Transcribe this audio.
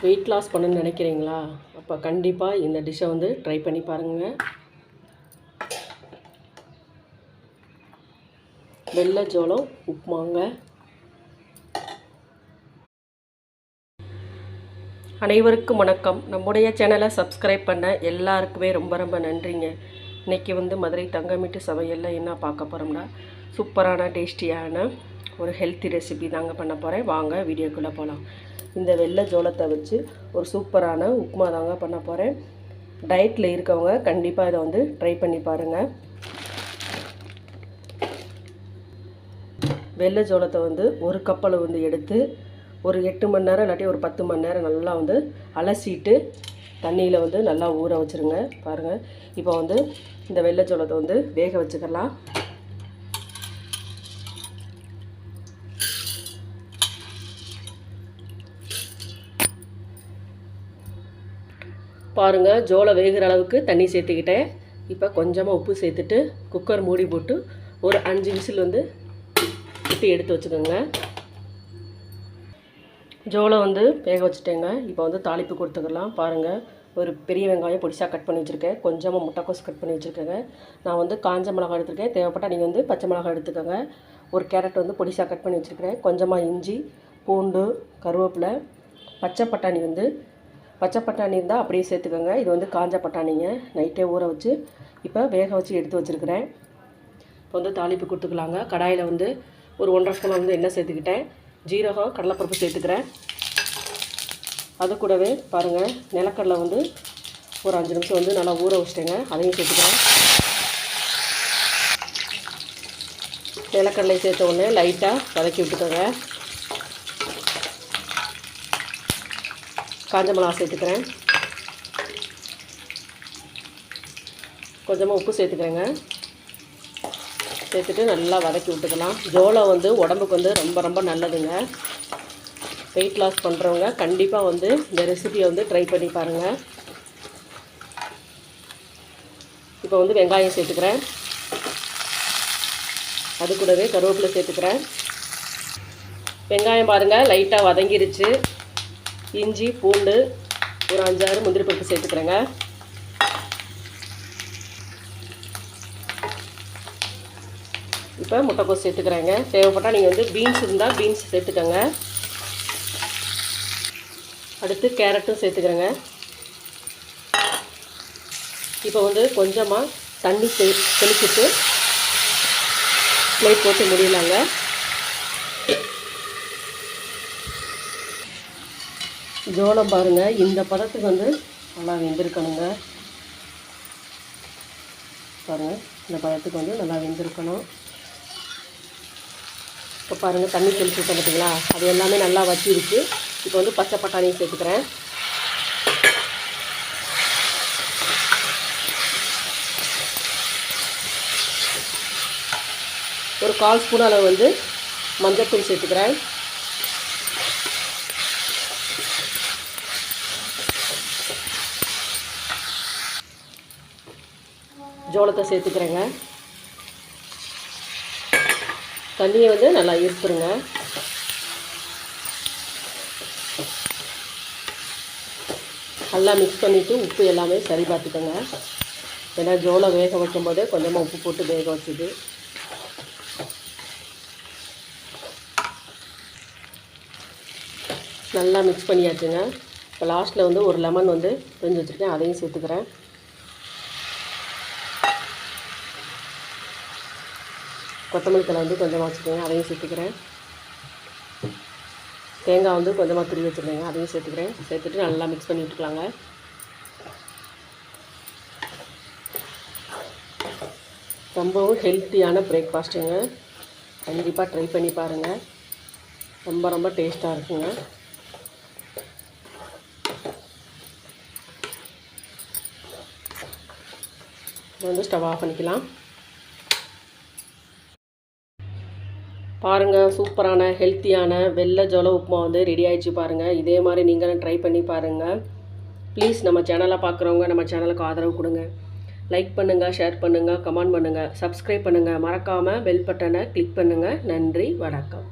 Weight loss பண்ணணும்னு நினைக்கிறீங்களா? அப்போ கண்டிப்பாக இந்த டிஷ்ஷை வந்து ட்ரை பண்ணி பாருங்கள் வெள்ளை ஜோளம் உப்புமாங்க. அனைவருக்கும் வணக்கம். நம்முடைய சேனலை சப்ஸ்கிரைப் பண்ண எல்லாருக்குமே ரொம்ப ரொம்ப நன்றிங்க. இன்றைக்கி வந்து மதுரை தங்கமீட்டு சமையலில் என்ன பார்க்க போகிறோம்னா சூப்பரான டேஸ்டியான ஒரு ஹெல்த்தி ரெசிபி தாங்க பண்ண போகிறேன் வாங்க வீடியோக்குள்ளே போகலாம் இந்த வெள்ளை ஜோளத்தை வச்சு ஒரு சூப்பரான உப்புமா தாங்க பண்ண போகிறேன் டயட்டில் இருக்கவங்க கண்டிப்பாக இதை வந்து ட்ரை பண்ணி பாருங்கள் வெள்ளை ஜோளத்தை வந்து ஒரு கப்பலை வந்து எடுத்து ஒரு எட்டு மணி நேரம் இல்லாட்டி ஒரு பத்து மணி நேரம் நல்லா வந்து அலசிட்டு தண்ணியில் வந்து நல்லா ஊற வச்சுருங்க பாருங்கள் இப்போ வந்து இந்த வெள்ளை ஜோளத்தை வந்து வேக வச்சுக்கலாம். பாருங்கள் ஜோளம் வேகிற அளவுக்கு தண்ணி சேர்த்துக்கிட்டேன். இப்போ கொஞ்சமாக உப்பு சேர்த்துட்டு குக்கர் மூடி போட்டு ஒரு அஞ்சு விசில் வந்து விட்டு எடுத்து வச்சுக்கோங்க. ஜோளம் வந்து வேக வச்சுட்டேங்க. இப்போ வந்து தாளிப்பு கொடுத்துக்கலாம். பாருங்கள் ஒரு பெரிய வெங்காயம் பொடிசாக கட் பண்ணி வச்சுருக்கேன். கொஞ்சமாக முட்டைக்கோஸ் கட் பண்ணி வச்சுருக்கேங்க. நான் வந்து காஞ்ச மிளகா எடுத்துருக்கேன். தேவைப்பட்டால் நீங்கள் வந்து பச்சை மிளகாய் எடுத்துக்கோங்க. ஒரு கேரட் வந்து பொடிசாக கட் பண்ணி வச்சுருக்கிறேன். கொஞ்சமாக இஞ்சி பூண்டு கருவேப்பிலை பச்சை பட்டாணி வந்து பச்சை பட்டாணி இருந்தால் அப்படியே சேர்த்துக்கோங்க. இது வந்து காஞ்ச பட்டாணிங்க. நைட்டே ஊற வச்சு இப்போ வேக வச்சு எடுத்து வச்சுருக்கிறேன். இப்போ வந்து தாளிப்பு கொடுத்துக்கலாங்க. கடாயில் வந்து ஒரு ஒன்றரை ஸ்பூன் வந்து எண்ணெய் சேர்த்துக்கிட்டேன். ஜீரகம் கடலைப்பருப்பு சேர்த்துக்கிறேன். அது கூடவே பாருங்கள் நிலக்கடலை வந்து ஒரு அஞ்சு நிமிஷம் வந்து நல்லா ஊற வச்சிட்டேங்க. அதையும் சேர்த்துக்கிறேன். நிலக்கடலை சேர்த்த உடனே லைட்டாக வதக்கி விட்டுக்கோங்க. காஞ்ச மிளகா சேர்த்துக்கிறேன். கொஞ்சமாக உப்பு சேர்த்துக்கிறேங்க. சேர்த்துட்டு நல்லா வதக்கி விட்டுக்கலாம். ஜோளம் வந்து உடம்புக்கு வந்து ரொம்ப ரொம்ப நல்லதுங்க. வெயிட் லாஸ் பண்ணுறவங்க கண்டிப்பாக வந்து இந்த ரெசிபியை வந்து ட்ரை பண்ணி பாருங்கள் இப்போ வந்து வெங்காயம் சேர்த்துக்கிறேன். அது கூடவே கருவேப்பிலை சேர்த்துக்கிறேன். வெங்காயம் பாருங்கள் லைட்டாக வதங்கிருச்சு. இஞ்சி பூண்டு ஒரு அஞ்சாறு முந்திரி பருப்பு சேர்த்துக்கிறேங்க. இப்போ முட்டைக்கோஸ் சேர்த்துக்கிறேங்க. தேவைப்பட்டால் நீங்கள் வந்து பீன்ஸ் இருந்தால் பீன்ஸ் சேர்த்துக்கோங்க. அடுத்து கேரட்டும் சேர்த்துக்கிறேங்க. இப்போ வந்து கொஞ்சமாக தண்ணி தெ தெளிச்சுட்டு பிளேட் போட்டு முடியலாங்க ஜோளம் பாருங்கள் இந்த பதத்துக்கு வந்து நல்லா வெந்திருக்கணுங்க. பாருங்கள் இந்த பதத்துக்கு வந்து நல்லா வெந்திருக்கணும். இப்போ பாருங்கள் தண்ணி தெளிச்சு விட்டேன் பார்த்தீங்களா? அது எல்லாமே நல்லா வச்சிருக்கு இப்போ வந்து பச்சை பட்டாணியும் சேர்த்துக்கிறேன். ஒரு கால் ஸ்பூன் அளவு வந்து மஞ்சத்தூள் சேர்த்துக்கிறேன். ஜோளத்தை சேர்த்துக்கிறேங்க. தண்ணியை வந்து நல்லா இருத்துருங்க நல்லா மிக்ஸ் பண்ணிவிட்டு உப்பு எல்லாமே சரி பார்த்துக்கோங்க. ஏன்னா ஜோளம் வேக வைக்கும் போதே கொஞ்சமாக உப்பு போட்டு வேக வச்சுது நல்லா மிக்ஸ் பண்ணியாச்சுங்க. இப்போ லாஸ்ட்டில் வந்து ஒரு லெமன் வந்து பிரிஞ்சு வச்சுருக்கேன். அதையும் சேர்த்துக்கிறேன். கொத்தமல்லி தலை வந்து கொஞ்சமாக வச்சுக்கோங்க அதையும் சேர்த்துக்கிறேன். தேங்காய் வந்து கொஞ்சமாக துருவி வச்சுருந்தேங்க அதையும் சேர்த்துக்கிறேன். சேர்த்துட்டு நல்லா மிக்ஸ் பண்ணி விட்டுக்கலாங்க. ரொம்பவும் ஹெல்த்தியான பிரேக்ஃபாஸ்ட்டுங்க கண்டிப்பாக ட்ரை பண்ணி பாருங்கள் ரொம்ப ரொம்ப டேஸ்ட்டாக இருக்குங்க. வந்து ஸ்டவ் ஆஃப் பண்ணிக்கலாம். பாருங்கள் சூப்பரான ஹெல்த்தியான வெள்ளை ஜோள உப்புமா வந்து ரெடி ஆயிடுச்சு பாருங்கள் இதே மாதிரி நீங்களும் ட்ரை பண்ணி பாருங்கள் ப்ளீஸ் நம்ம சேனலை பார்க்குறவங்க நம்ம சேனலுக்கு ஆதரவு கொடுங்க. லைக் பண்ணுங்கள் ஷேர் பண்ணுங்கள் கமெண்ட் பண்ணுங்கள் சப்ஸ்கிரைப் பண்ணுங்கள் மறக்காமல் பெல் பட்டனை கிளிக் பண்ணுங்கள் நன்றி வணக்கம்.